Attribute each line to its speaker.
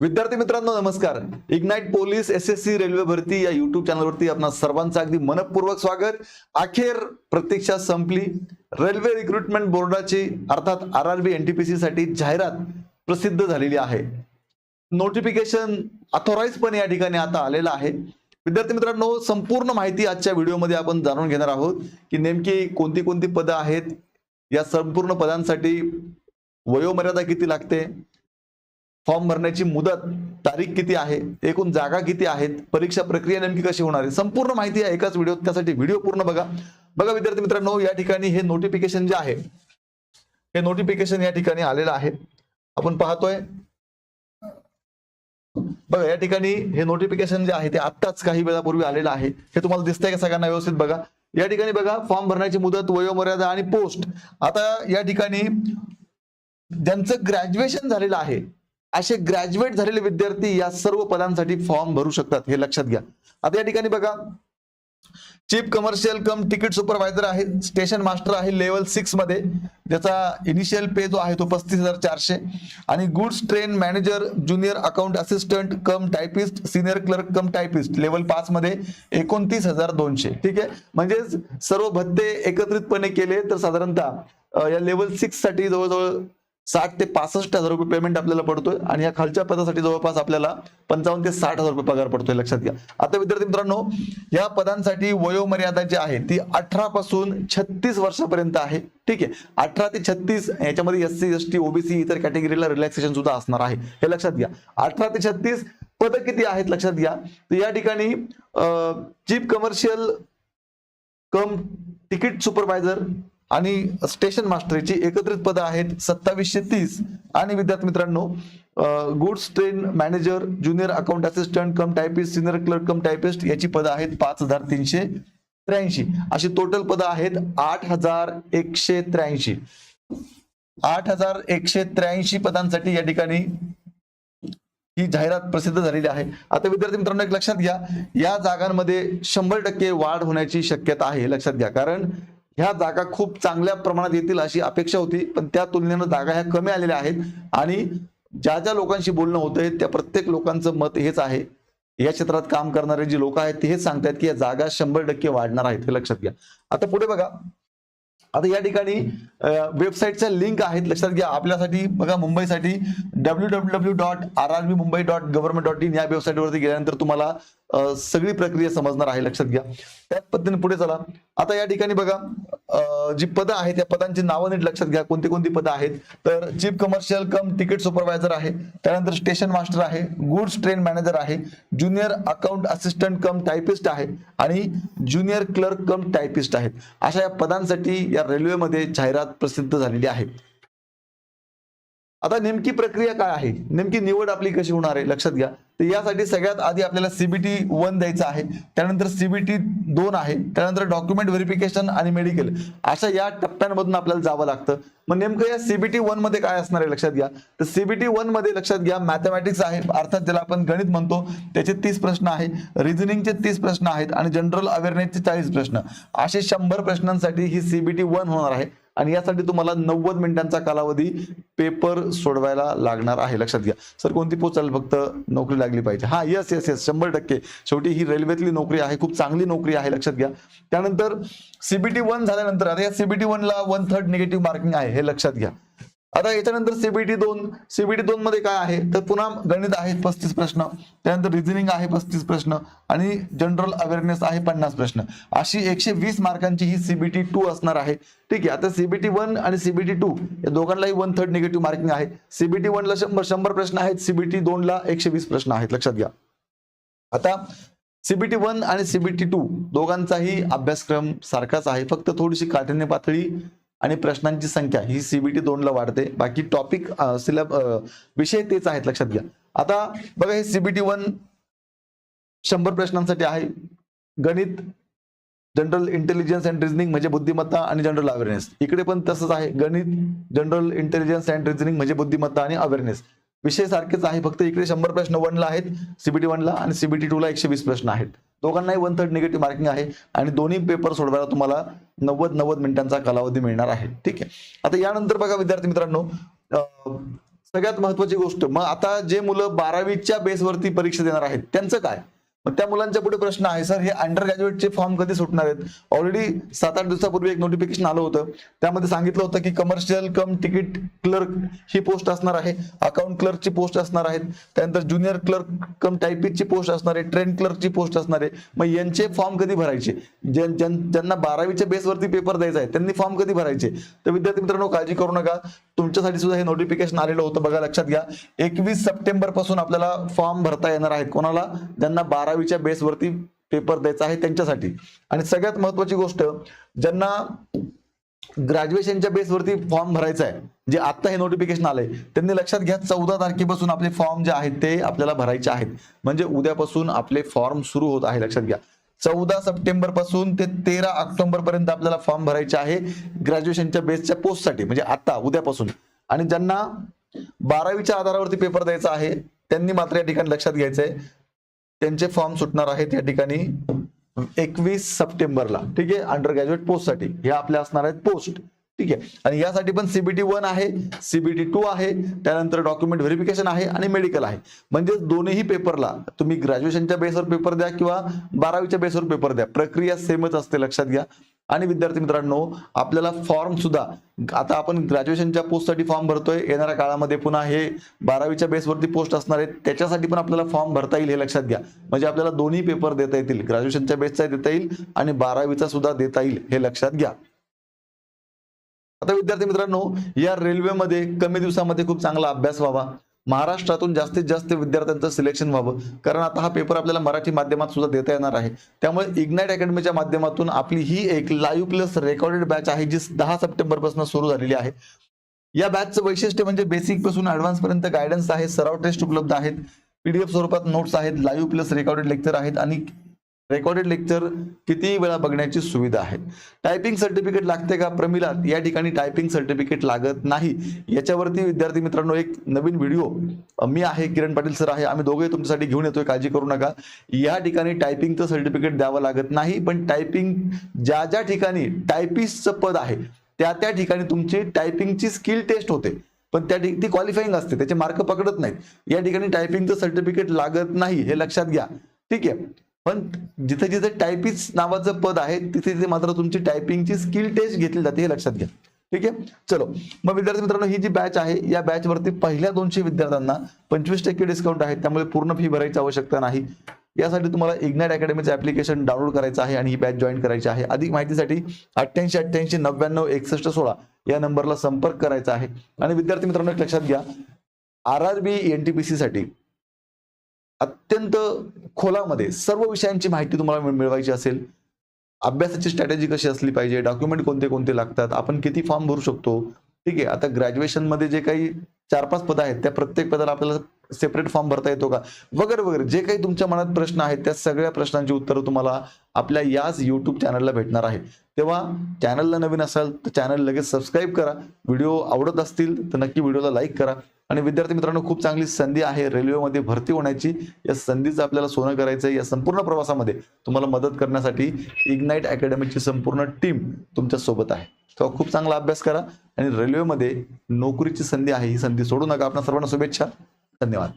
Speaker 1: विद्यार्थी मित्रांनो नमस्कार. Ignite police S S C railway भरती या युट्यूब चॅनलवरती आपणा सर्वांचं अगदी मनपूर्वक स्वागत. अखेर प्रतीक्षा संपली. रेल्वे रिक्रुटमेंट बोर्डाची अर्थात आर आर बी एनटीपीसी साठी जाहिरात प्रसिद्ध झालेली आहे. नोटिफिकेशन अथॉराईज या ठिकाणी आता आलेलं आहे. विद्यार्थी मित्रांनो संपूर्ण माहिती आजच्या व्हिडिओमध्ये आपण जाणून घेणार आहोत की नेमकी कोणती कोणती पदं आहेत? या संपूर्ण पदांसाठी वयोमर्यादा किती लागते? फॉर्म भरण्याची मुदत तारीख किती आहे? एकूण जागा किती आहेत? परीक्षा प्रक्रिया नेमकी कशी होणार आहे? संपूर्ण माहिती आहे एकाच व्हिडिओ त्यासाठी व्हिडिओ पूर्ण बघा. बघा विद्यार्थी मित्रांनो या ठिकाणी हे नोटिफिकेशन जे आहे हे नोटिफिकेशन या ठिकाणी आलेलं आहे. आपण पाहतोय. बघा या ठिकाणी हे नोटिफिकेशन जे आहे ते आत्ताच काही वेळापूर्वी आलेलं आहे. हे तुम्हाला दिसतंय का सगळ्यांना व्यवस्थित बघा? या ठिकाणी बघा फॉर्म भरण्याची मुदत वयोमर्यादा आणि पोस्ट आता या ठिकाणी ज्यांचं ग्रॅज्युएशन झालेलं आहे असे ग्रॅज्युएट झालेले विद्यार्थी या सर्व पदांसाठी फॉर्म भरू शकतात हे लक्षात घ्या. आता या ठिकाणी बघा. Chief commercial cum ticket supervisor आहे स्टेशन मास्टर आहे लेवल सिक्समध्ये. ज्याचा इनिशियल पे जो आहे तो पस्तीस हजार चारशे. आणि goods train manager junior account assistant cum typist senior clerk cum typist level पाच मध्ये एकोणतीस हजार दोनशे. ठीक आहे? म्हणजेच सर्व भत्ते एकत्रितपणे केले तर साधारणतः या लेवल सिक्ससाठी जवळजवळ साठ ते पासष्ट हजार रुपये पेमेंट आपल्याला पडतोय आणि या खालच्या पदासाठी जवळपास आपल्याला पंचावन्न ते साठ हजार रुपये पगार पडतोय लक्षात घ्या. आता विद्यार्थी मित्रांनो या पदांसाठी वयोमर्यादा जी आहे ती अठरा पासून छत्तीस वर्षापर्यंत आहे. ठीक आहे? अठरा ते छत्तीस याच्यामध्ये S C S T OBC इतर कॅटेगरीला रिलॅक्सेशन सुद्धा असणार आहे. हे लक्षात घ्या. अठरा ते छत्तीस पद किती आहेत लक्षात घ्या. तर या ठिकाणी chief commercial cum ticket supervisor आणि स्टेशन मास्टरची एकत्रित पदं आहेत सत्तावीसशे तीस. आणि विद्यार्थी मित्रांनो goods train manager junior account assistant cum typist senior clerk cum typist याची पदं आहेत पाच हजार तीनशे त्र्याऐंशी. अशी टोटल पदं आहेत आठ हजार एकशे त्र्याऐंशी. आठ हजार एकशे त्र्याऐंशी पदांसाठी या ठिकाणी ही जाहिरात प्रसिद्ध झालेली आहे. आता विद्यार्थी मित्रांनो एक लक्षात घ्या. या जागांमध्ये शंभर टक्के वाढ होण्याची शक्यता आहे. लक्षात घ्या. कारण ह्या जागा खूप चांगल्या प्रमाणात येतील अशी अपेक्षा होती पण त्या तुलनेनं जागा ह्या कमी आलेल्या आहेत. आणि ज्या ज्या लोकांशी बोलणं होतंय त्या प्रत्येक लोकांचं मत हेच आहे. या क्षेत्रात काम करणारे जे लोक आहेत ते हेच सांगतायत की या जागा शंभर टक्के वाढणार आहेत हे लक्षात घ्या. आता पुढे बघा. आता या ठिकाणी वेबसाईटच्या लिंक आहेत लक्षात घ्या. आपल्यासाठी बघा मुंबईसाठी W W W dot R R B Mumbai dot government dot in या वेबसाईटवरती गेल्यानंतर तुम्हाला सगळी प्रक्रिया समजणार आहे लक्षात घ्या. त्याच पद्धतीने पुढे चला. आता या ठिकाणी बघा जी पदं आहेत त्या पदांची नावं नीट लक्षात घ्या कोणती कोणती पदं आहेत. तर chief commercial cum ticket supervisor आहे त्यानंतर स्टेशन मास्टर आहे गुड्स ट्रेन मॅनेजर आहे junior account assistant cum typist आहे आणि ज्युनियर क्लर्क कम टायपिस्ट आहेत. अशा या पदांसाठी या रेल्वेमध्ये जाहिरात प्रसिद्ध झालेली आहे. आता नेमकी प्रक्रिया काय आहे? नेमकी निवड आपली कशी होणार आहे? लक्षात घ्या. तर यासाठी सगळ्यात आधी आपल्याला सीबीटी वन द्यायचं आहे. त्यानंतर सीबीटी दोन आहे. त्यानंतर डॉक्युमेंट व्हेरिफिकेशन आणि मेडिकल अशा या टप्प्यांमधून आपल्याला जावं लागतं. मग नेमकं या सीबीटी वनमध्ये काय असणार आहे लक्षात घ्या. तर सीबीटी वनमध्ये लक्षात घ्या मॅथमॅटिक्स आहे. अर्थात ज्याला आपण गणित म्हणतो त्याचे तीस प्रश्न आहे रिझनिंगचे तीस प्रश्न आहेत. आणि जनरल अवेअरनेसचे चाळीस प्रश्न. असे शंभर प्रश्नांसाठी ही सीबीटी वन होणार आहे. आणि यासाठी तुम्हाला नव्वद मिनिटांचा कालावधी पेपर सोडवायला लागणार आहे. लक्षात घ्या. सर कोणती पोस्ट चालेल? फक्त नोकरी लागली पाहिजे. हा येस येस येस शंभर टक्के. शेवटी ही रेल्वेतली नोकरी आहे. खूप चांगली नोकरी आहे. लक्षात घ्या. त्यानंतर सीबीटी वन झाल्यानंतर आता या सीबीटी ला वन थर्ड निगेटिव्ह मार्किंग आहे. हे लक्षात घ्या. आता याच्यानंतर सीबीटी दोन सीबीटी दोन मध्ये काय आहे? तर पुन्हा गणित आहे पस्तीस प्रश्न. त्यानंतर रिझनिंग आहे पस्तीस प्रश्न. आणि जनरल अवेअरनेस आहे पन्नास प्रश्न. अशी एकशे वीस मार्कांची ही सीबीटी टू असणार आहे. ठीक आहे आता सीबीटी वन आणि सीबीटी टू या दोघांनाही वन थर्ड निगेटिव्ह मार्किंग आहे. सीबीटी ला शंभर शंभर प्रश्न आहेत. सीबीटी दोन ला एकशे वीस प्रश्न आहेत. लक्षात घ्या. आता सीबीटी वन आणि सीबीटी टू दोघांचाही अभ्यासक्रम सारखाच आहे. फक्त थोडीशी काठिण्य पातळी आणि प्रश्नांची संख्या ही सीबीटी दोनला वाढते. बाकी टॉपिक सिलेब विषय तेच आहेत लक्षात घ्या. आता बघा हे सीबीटी वन शंभर प्रश्नांसाठी आहे. गणित जनरल इंटेलिजन्स अँड रिझनिंग म्हणजे बुद्धिमत्ता आणि जनरल अवेअरनेस इकडे पण तसंच आहे. गणित जनरल इंटेलिजन्स अँड रिझनिंग म्हणजे बुद्धिमत्ता आणि अवेअरनेस विषय सारखेच आहे. फक्त इकडे शंभर प्रश्न वनला आहेत. सीबीटी वनला आणि सीबीटी टूला एकशे वीस प्रश्न आहेत. दोघांनाही वन थर्ड निगेटिव्ह मार्किंग आहे आणि दोन्ही पेपर सोडवायला तुम्हाला नव्वद नव्वद मिनिटांचा कालावधी मिळणार आहे. ठीक आहे? आता यानंतर बघा विद्यार्थी मित्रांनो सगळ्यात महत्वाची गोष्ट मग आता जे मुलं बारावीच्या बेसवरती परीक्षा देणार आहेत त्यांचं काय? मग त्या मुलांच्या पुढे प्रश्न आहे सर हे अंडर ग्रॅज्युएटचे फॉर्म कधी सुटणार आहेत? ऑलरेडी सात आठ दिवसापूर्वी एक नोटिफिकेशन आलं होतं. त्यामध्ये सांगितलं होतं की कमर्शियल कम तिकीट क्लर्क ही पोस्ट असणार आहे अकाउंट क्लर्कची पोस्ट असणार आहेत त्यानंतर ज्युनियर क्लर्क कम टायपिस्टची पोस्ट असणार आहे ट्रेन क्लर्कची पोस्ट असणार आहे. मग यांचे फॉर्म कधी भरायचे? ज्यां- ज्यां- ज्यांना बारावीच्या बेसवरती पेपर द्यायचा आहे त्यांनी फॉर्म कधी भरायचे? तर विद्यार्थी मित्रांनो काळजी करू नका. तुमच्यासाठी सुद्धा हे नोटिफिकेशन आलेलं होतं बघा लक्षात घ्या. एकवीस सप्टेंबरपासून आपल्याला फॉर्म भरता येणार आहेत. कोणाला? ज्यांना बारावी बारावीच्या बेसवरती पेपर द्यायचा आहे त्यांच्यासाठी. आणि सगळ्यात महत्वाची गोष्ट ज्यांना ग्रॅज्युएशनच्या बेसवरती फॉर्म भरायचा आहे जे आता हे नोटिफिकेशन आलंय त्यांनी लक्षात घ्या चौदा तारखेपासून आपले फॉर्म जे आहेत ते आपल्याला भरायचे आहेत. म्हणजे उद्यापासून आपले फॉर्म सुरू होत आहे लक्षात घ्या. चौदा सप्टेंबरपासून ते तेरा ऑक्टोबर पर्यंत आपल्याला फॉर्म भरायचे आहे ग्रॅज्युएशनच्या बेसच्या पोस्टसाठी म्हणजे आता उद्यापासून. आणि ज्यांना बारावीच्या आधारावरती पेपर द्यायचा आहे त्यांनी मात्र या ठिकाणी लक्षात घ्यायचंय. त्यांचे फॉर्म सुटणार आहेत या ठिकाणी एकवीस सप्टेंबरला. ठीक आहे? अंडर ग्रॅज्युएट पोस्टसाठी ह्या आपल्या असणार आहेत पोस्ट ठीक आहे? आणि यासाठी पण सीबीटी वन आहे सीबीटी टू आहे त्यानंतर डॉक्युमेंट व्हेरिफिकेशन आहे आणि मेडिकल आहे. म्हणजे दोन्ही पेपरला तुम्ही ग्रॅज्युएशनच्या बेसवर पेपर द्या किंवा बारावीच्या बेसवर पेपर द्या. प्रक्रिया सेमच असते लक्षात घ्या. आणि विद्यार्थी मित्रांनो आपल्याला फॉर्म सुद्धा आता आपण ग्रॅज्युएशनच्या पोस्टसाठी फॉर्म भरतोय. येणाऱ्या काळामध्ये पुन्हा हे बारावीच्या बेसवरती पोस्ट असणार आहेत. त्याच्यासाठी पण आपल्याला फॉर्म भरता येईल हे लक्षात घ्या. म्हणजे आपल्याला दोन्ही पेपर देता येतील. ग्रॅज्युएशनच्या बेसचा देता येईल आणि बारावीचा सुद्धा देता येईल हे लक्षात घ्या. आता विद्यार्थी मित्रांनो या रेल्वेमध्ये कमी दिवसामध्ये खूप चांगला अभ्यास व्हावा. महाराष्ट्रातून जास्तीत जास्त विद्यार्थ्यांचं सिलेक्शन व्हावं. कारण आता हा पेपर आपल्याला मराठी माध्यमात सुद्धा देता येणार आहे. त्यामुळे इग्नाइट अकॅडमीच्या माध्यमातून आपली ही एक लाईव्ह प्लस रेकॉर्डेड बॅच आहे जी दहा सप्टेंबरपासून सुरू झालेली आहे. या बॅचचं वैशिष्ट्य म्हणजे बेसिकपासून ऍडव्हान्स पर्यंत गायडन्स आहे सराव टेस्ट उपलब्ध आहेत पीडीएफ स्वरूपात नोट्स आहेत लाईव्ह प्लस रेकॉर्डेड लेक्चर आहेत आणि रेकॉर्डेड लेक्चर किती वेळा बघण्याची सुविधा आहे. टायपिंग सर्टिफिकेट लागते का प्रमिला या ठिकाणी टायपिंग सर्टिफिकेट लागत नाही. याच्यावरती विद्यार्थी मित्रांनो एक नवीन व्हिडिओ मी आहे किरण पाटील सर आहे. आम्ही दोघे तुमच्यासाठी घेऊन येतोय काळजी करू नका. या ठिकाणी टायपिंगचं सर्टिफिकेट द्यावं लागत नाही पण टायपिंग ज्या ज्या ठिकाणी टायपिस्टचं पद आहे त्या त्या ठिकाणी तुमची टायपिंगची स्किल टेस्ट होते. पण त्या ती क्वालिफाईंग असते त्याचे मार्क पकडत नाहीत. या ठिकाणी टायपिंगचं सर्टिफिकेट लागत नाही हे लक्षात घ्या. ठीक आहे? पण जिथे जिथे टायपिस्ट नावाचं पद आहे तिथे तिथे मात्र तुमची टायपिंगची स्किल टेस्ट घेतली जाते हे लक्षात घ्या. ठीक आहे? चलो. मग विद्यार्थी मित्रांनो ही जी बॅच आहे या बॅच वरती पहिल्या दोनशे विद्यार्थ्यांना पंचवीस टक्के डिस्काउंट आहे. त्यामुळे पूर्ण फी भरायची आवश्यकता नाही. यासाठी तुम्हाला इग्नाइट अकॅडमीचं ऍप्लिकेशन डाउनलोड करायचं आहे आणि ही बॅच जॉईन करायची आहे. अधिक माहितीसाठी अठ्ठ्याऐंशी अठ्ठ्याऐंशी नव्याण्णव एकसष्ट सोळा या नंबरला संपर्क करायचा आहे. आणि विद्यार्थी मित्रांनो एक लक्षात घ्या. R R B N T P C साठी अत्यंत खोलामध्ये सर्व विषयांची माहिती तुम्हाला मिळवायची असेल. अभ्यासाची स्ट्रॅटेजी कशी असली पाहिजे? डॉक्युमेंट कोणते कोणते लागतात? आपण किती फॉर्म भरू शकतो? ठीक आहे आता ग्रॅज्युएशनमध्ये जे काही चार पाच पदं आहेत त्या प्रत्येक पदाला आपल्याला सेपरेट फॉर्म भरता येतो का? वगैरे वगैरे. जे काही तुमच्या मनात प्रश्न आहेत त्या सगळ्या प्रश्नांची उत्तरं तुम्हाला आपल्या याच यूट्यूब चॅनलला भेटणार आहे तेव्हा चॅनलला नवीन असाल तर चॅनल लगेच सबस्क्राईब करा. व्हिडिओ आवडत असतील तर नक्की व्हिडिओला लाईक करा. आणि विद्यार्थी मित्रांनो खूप चांगली संधी आहे. रेल्वेमध्ये भरती होण्याची. या संधीचं आपल्याला सोनं करायचं आहे या संपूर्ण प्रवासामध्ये तुम्हाला मदत करण्यासाठी इग्नाईट अकॅडमीची संपूर्ण टीम तुमच्यासोबत आहे. तेव्हा खूप चांगला अभ्यास करा आणि रेल्वेमध्ये नोकरीची संधी आहे. ही संधी सोडू नका. आपल्या सर्वांना शुभेच्छा. धन्यवाद.